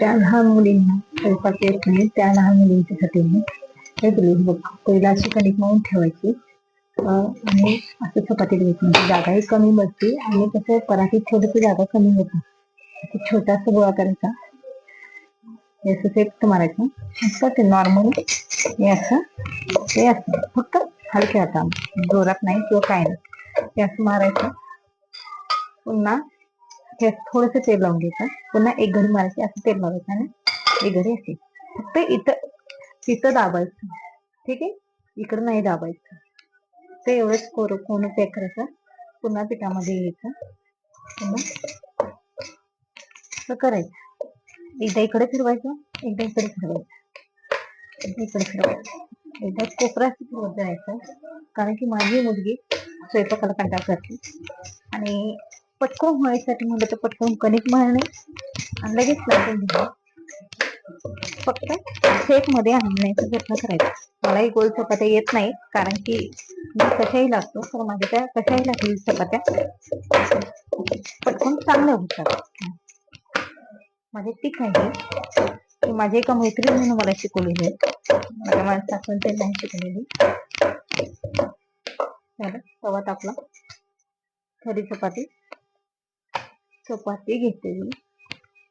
त्या लहान मुलींना स्वयंपाक येत नाही त्या लहान मुलींच्यासाठी मी हे बघ कणिक ठेवायची. आणि असं कमी बसते आणि कसं जागा कमी होती. असं छोटासा गोळा करायचा. असं मारायचं. असं ते नॉर्मल हे असं असं. फक्त हलक्या हाता जोरात नाही किंवा काय नाही. असं मारायचं. पुन्हा हे थोडस तेल लावून घ्यायचं. पुन्हा एक घडी मारायची असं तेल लावायचं आणि एक घडी असे फक्त इथं तिथं दाबायचं. ठीक आहे? इकडं नाही दाबायचं. ते एवढंच कोर कोण पॅक करायचं. पुन्हा पिठामध्ये घ्यायचं. पुन्हा करायचं. एकदा इकडे फिरवायचं एकदा इकडे फिरवायचं. एकदा इकडे फिरवायचं. एकदा कोपरा फिरवत जायचं. कारण की माझी मुलगी स्वयंपाकाला कंटाळ करते. आणि पटकन व्हायसाठी म्हणलं तर पटकन कणिक मळणे आणि लगेच लाटून घेणे फक्त शेपमध्ये आणण्याचा प्रयत्न करायचा. मलाही गोल चपात्या येत नाही कारण की मी कशाही लागतो तर माझ्या त्या कशाही लागली चपात्या. पटकन चांगल्या होतात माझे पीक आहे की माझी एका मैत्रिणीने मला शिकवलेली आहे. माझ्या माझ्या सासून नाही शिकवलेली. झालं? तवा आपला खरी चपाती. चपाती घेतलेली.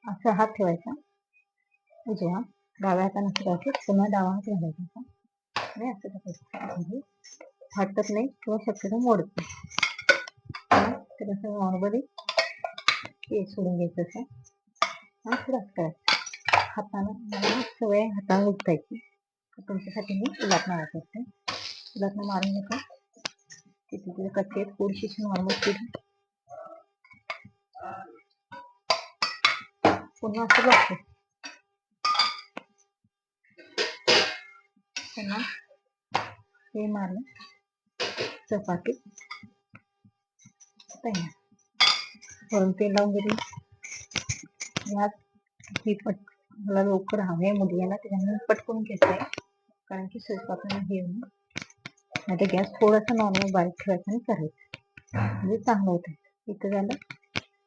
असा हात ठेवायचा. उजवा. डाव्या हाताने करायचं पुन्हा डावा हात घालायचा. आणि असं करायचं. म्हणजे फाटत नाही किंवा शक्यतो मोडत नाही. तर असं नॉर्मली केस सोडून घ्यायचं असं. आणि असं करायचं. हातानं सवय हाताने हातानं उठतायची तुमच्यासाठी मी उलाटणं वापरते उलाटणं मारून घेतो तिथे तिथे कच्चे आहेत. थोडीशी नॉर्मल पीठ पुन्हा असं बघतो पुन्हा हे मारलं चपाती तयार वरून तेल लावून दिली यात ही पट मला लवकर हवे मुलग्याला त्याच्यामुळे पटकून घेते कारण की स्वयंपाकाला हे आता गॅस थोडासा नॉर्मल बारीक ठेवायचा आणि करायचं म्हणजे चांगलं होतं इथं झालं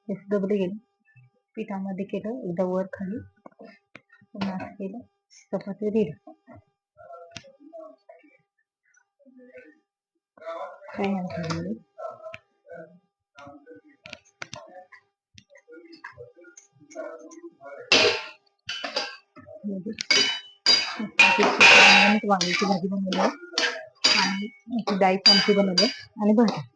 हे दबले गेले पिठामध्ये केलं एकदा वर खाली. पुन्हा असं केलं. चपाती दिलं. तयार वांग्याची भाजी बनवली. आणि याची डाळीची आमटी बनवली. आणि भाजी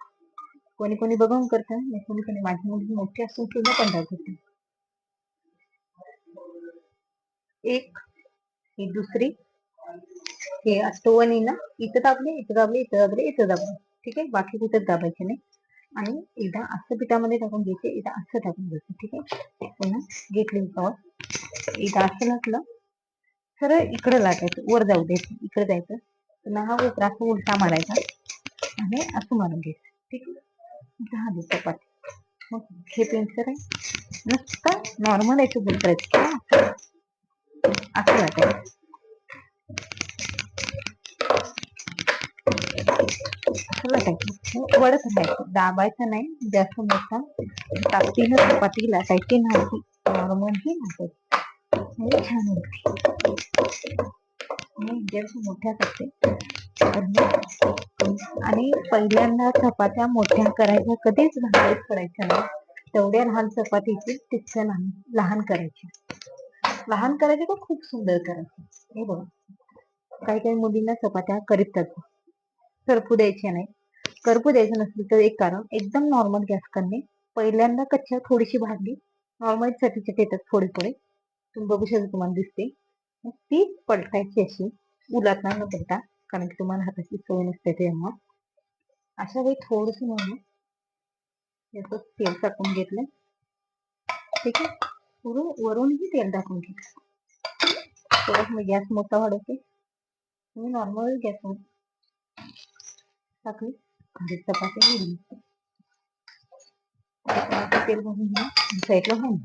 कोणी कोणी बघून करतं नाही कोणी कोणी माझी मुलगी मोठी असून किंवा कंटाळ करते एक ही दुसरी हे अष्टवणी ना इथं दाबले इथं दाबले इथं दाबले इथं दाबले. ठीक आहे? बाकी कुठेच दाबायचे नाही. आणि एकदा असं पिठामध्ये टाकून घ्यायचे एकदा असं टाकून घ्यायचं. ठीक आहे? पुन्हा घेतली कवर एकदा असं लाटलं सरळ इकडं लाटायचं वर जाऊ द्यायचं इकडे जायचं. पुन्हा हा उपरा असं उलटा मारायचा. आणि असं मारून घ्यायचं. ठीक आहे? दहा दिवसापासून. मग हे पेन्सर आहे नुसतं नॉर्मल याचं बोल करायचं असं वाटायचं असं वाटायचं. वडत राहायचं. दाबायचं नाही. जास्त मोठा. ताकदीनं चपाती लाटायची नाही नॉर्मल ही लाटायची. हो, छान होती. मी गॅस मोठ्या करते. आणि पहिल्यांदा चपात्या मोठ्या करायच्या कधीच लहान करायच्या नाही. तेवढ्या लहान चपातीची तितक्या लहान लहान करायची. लहान करायचे का खूप सुंदर करायचे. हे बघा. काही काही मुलींना चपात्या करीतात करपू द्यायच्या नाही. करपू द्यायचं नसलं तर एक कारण एकदम नॉर्मल गॅस करणे. पहिल्यांदा कच्च्या थोडीशी भाजली नॉर्मल चटीचे येतात थोडे थोडे तुम्ही बघू शकता तुम्हाला दिसते. मग ती पलटायची अशी. उलाटणार न पलटा कारण की तुम्हाला हाताची सवय नसते तेव्हा अशा वेळी थोडस म्हणून याचं तेल टाकून घेतलं. ठीक आहे? वरून वरूनही तेल टाकून घेतलं थोडस मी गॅस मोठा वाढवते. मी नॉर्मल गॅस टाकली. आणि चपाती तेल भरून साईडला होऊन